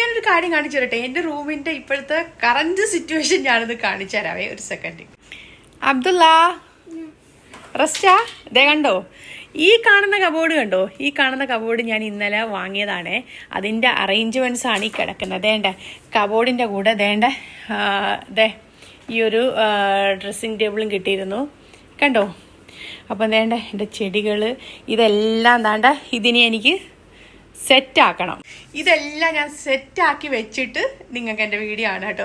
ഞാനൊരു കാര്യം കാണിച്ചു തരട്ടെ എന്റെ റൂമിന്റെ ഇപ്പോഴത്തെ കറണ്ട് സിറ്റുവേഷൻ ഞാനത് കാണിച്ചു തരാവേ ഒരു സെക്കൻഡ് അബ്ദുള്ള റസ്റ്റാ ഇതേ കണ്ടോ? ഈ കാണുന്ന കബോർഡ് കണ്ടോ? ഈ കാണുന്ന കബോർഡ് ഞാൻ ഇന്നലെ വാങ്ങിയതാണ്. അതിന്റെ അറേഞ്ച്മെന്റ്സ് ആണ് ഈ കിടക്കുന്നത്. ദേണ്ട കബോർഡിന്റെ കൂടെ ദേണ്ട ദേ ഈ ഒരു ഡ്രസ്സിങ് ടേബിളും കിട്ടിയിരുന്നു. കണ്ടോ? അപ്പം വേണ്ട എന്റെ ചെടികൾ ഇതെല്ലാം താണ്ട ഇതിനെ എനിക്ക് സെറ്റാക്കണം ഇതെല്ലാം ഞാൻ സെറ്റാക്കി വെച്ചിട്ട് നിങ്ങൾക്ക് എന്റെ വീഡിയോ ആണ് കേട്ടോ.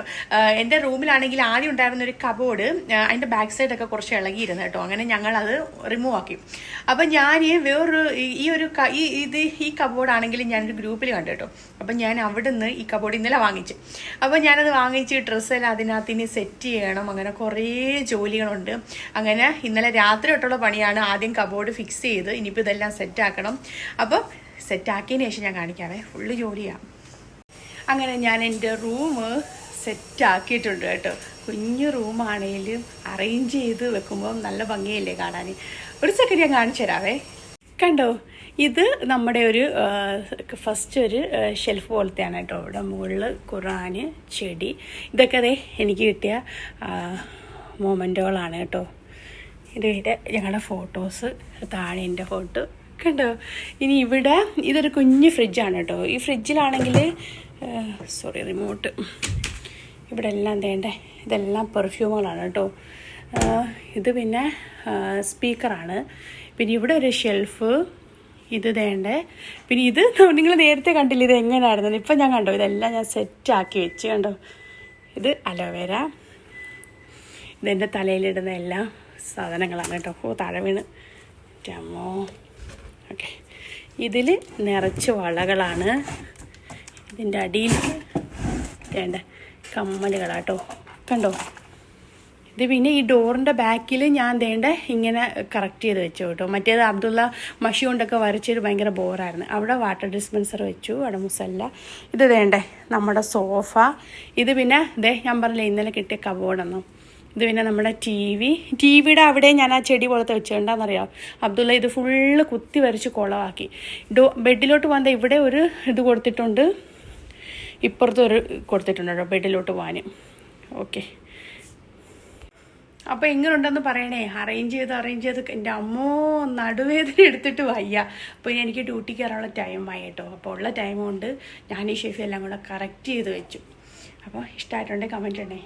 എന്റെ റൂമിലാണെങ്കിൽ ആദ്യം ഉണ്ടായിരുന്ന ഒരു കബോർഡ് അതിന്റെ ബാക്ക് സൈഡൊക്കെ കുറച്ച് ഇളകിയിരുന്നു കേട്ടോ. അങ്ങനെ ഞങ്ങളത് റിമൂവ് ആക്കി. അപ്പം ഞാൻ വേറൊരു ഈ- ഒരു ഈ ഇത് ഈ കബോർഡ് ആണെങ്കിൽ ഞാനൊരു ഗ്രൂപ്പിൽ കണ്ടു കേട്ടോ. അപ്പം ഞാൻ അവിടെ നിന്ന് ഈ കബോർഡ് ഇന്നലെ വാങ്ങിച്ചു. അപ്പം ഞാനത് വാങ്ങിച്ച് ഡ്രസ്സെല്ലാം അതിനകത്ത് ഇനി സെറ്റ് ചെയ്യണം. അങ്ങനെ കുറേ ജോലികളുണ്ട്. അങ്ങനെ ഇന്നലെ രാത്രി തൊട്ടുള്ള പണിയാണ് ആദ്യം കബോർഡ് ഫിക്സ് ചെയ്ത് ഇനിയിപ്പോൾ ഇതെല്ലാം സെറ്റാക്കണം അപ്പം സെറ്റാക്കിയതിന് ശേഷം ഞാൻ കാണിക്കാവേ. ഫുള്ള് ജോലിയാണ് അങ്ങനെ ഞാൻ എന്റെ റൂം സെറ്റാക്കിയിട്ടുണ്ട് കേട്ടോ. കുഞ്ഞു റൂമാണെങ്കിലും അറേഞ്ച് ചെയ്ത് വെക്കുമ്പോൾ നല്ല ഭംഗിയല്ലേ കാണാൻ ഒരു സെക്കൻഡ് ഞാൻ കാണിച്ചു തരാവേ. കണ്ടോ? ഇത് നമ്മുടെ ഒരു ഫസ്റ്റ് ഒരു ഷെൽഫ് പോലത്തെയാണ് കേട്ടോ. ഇവിടെ മുകളിൽ ഖുറാന് ചെടി. ഇതൊക്കെ അതെ എനിക്ക് കിട്ടിയ മൊമെന്റുകളാണ് കേട്ടോ. ഇത് ഞങ്ങളുടെ ഫോട്ടോസ് താഴെ എന്റെ ഫോട്ടോ കണ്ടോ? ഇനി ഇവിടെ ഇതൊരു കുഞ്ഞ് ഫ്രിഡ്ജാണ് കേട്ടോ. ഈ ഫ്രിഡ്ജിലാണെങ്കിൽ സോറി റിമോട്ട് ഇവിടെ എല്ലാം തേണ്ടേ. ഇതെല്ലാം പെർഫ്യൂമുകളാണ് കേട്ടോ. ഇത് പിന്നെ സ്പീക്കറാണ് പിന്നെ ഇവിടെ ഒരു ഷെൽഫ് ഇത് തേണ്ടേ. പിന്നെ ഇത് നിങ്ങൾ നേരത്തെ കണ്ടില്ല ഇത് എങ്ങനെയായിരുന്നു ഇപ്പം ഞാൻ കണ്ടോ ഇതെല്ലാം ഞാൻ സെറ്റാക്കി വെച്ച് കണ്ടോ? ഇത് അലോവേര ഇതെന്റെ തലയിലിടുന്ന എല്ലാ സാധനങ്ങളാണ് കേട്ടോ. ഓ താഴെ വീണ്. ടമോ ഓക്കെ. ഇതിൽ നിറച്ച് വളകളാണ്. ഇതിന്റെ അടിയിൽ വേണ്ട കമ്മലുകളാട്ടോ. കണ്ടോ? ഇത് പിന്നെ ഈ ഡോറിന്റെ ബാക്കിൽ ഞാൻ ദേണ്ട ഇങ്ങനെ കറക്റ്റ് ചെയ്ത് വെച്ചു കേട്ടോ മറ്റേത് അബ്ദുള്ള മഷി കൊണ്ടൊക്കെ വരച്ചൊരു ഭയങ്കര ബോറായിരുന്നു. അവിടെ വാട്ടർ ഡിസ്പെൻസർ വെച്ചു അവിടെ മുസല്ല. ഇത് വേണ്ടേ നമ്മുടെ സോഫ. ഇത് പിന്നെ ഇതേ ഞാൻ പറഞ്ഞില്ലേ ഇന്നലെ കിട്ടിയ കബോർഡെന്നും ഇത് പിന്നെ നമ്മുടെ ടി വി ടി വിയുടെ അവിടെ ഞാൻ ആ ചെടി പോലത്തെ വെച്ചിട്ടുണ്ടെന്നറിയാം അബ്ദുള്ള ഇത് ഫുള്ള് കുത്തി വരച്ച് കുളമാക്കി. ഡോ ബെഡിലോട്ട് പോകാൻ ഇവിടെ ഒരു ഇത് കൊടുത്തിട്ടുണ്ട്. ഇപ്പുറത്തൊരു കൊടുത്തിട്ടുണ്ട് ബെഡിലോട്ട് പോകാൻ. ഓക്കെ. അപ്പോൾ എങ്ങനെയുണ്ടെന്ന് പറയണേ? അറേഞ്ച് ചെയ്ത് അറേഞ്ച് ചെയ്ത്. എന്റെ അമ്മോ നടുവേദന എടുത്തിട്ട് വയ്യ. അപ്പോൾ ഇനി എനിക്ക് ഡ്യൂട്ടിക്ക് കയറാനുള്ള ടൈം ആയി കേട്ടോ. അപ്പോൾ ഉള്ള ടൈം കൊണ്ട് ഞാൻ ഈ ഷെഫ് എല്ലാം കൂടെ കറക്റ്റ് ചെയ്ത് വെച്ചു. അപ്പോൾ ഇഷ്ടമായിട്ടുണ്ടെങ്കിൽ കമന്റ് ഉണ്ടേ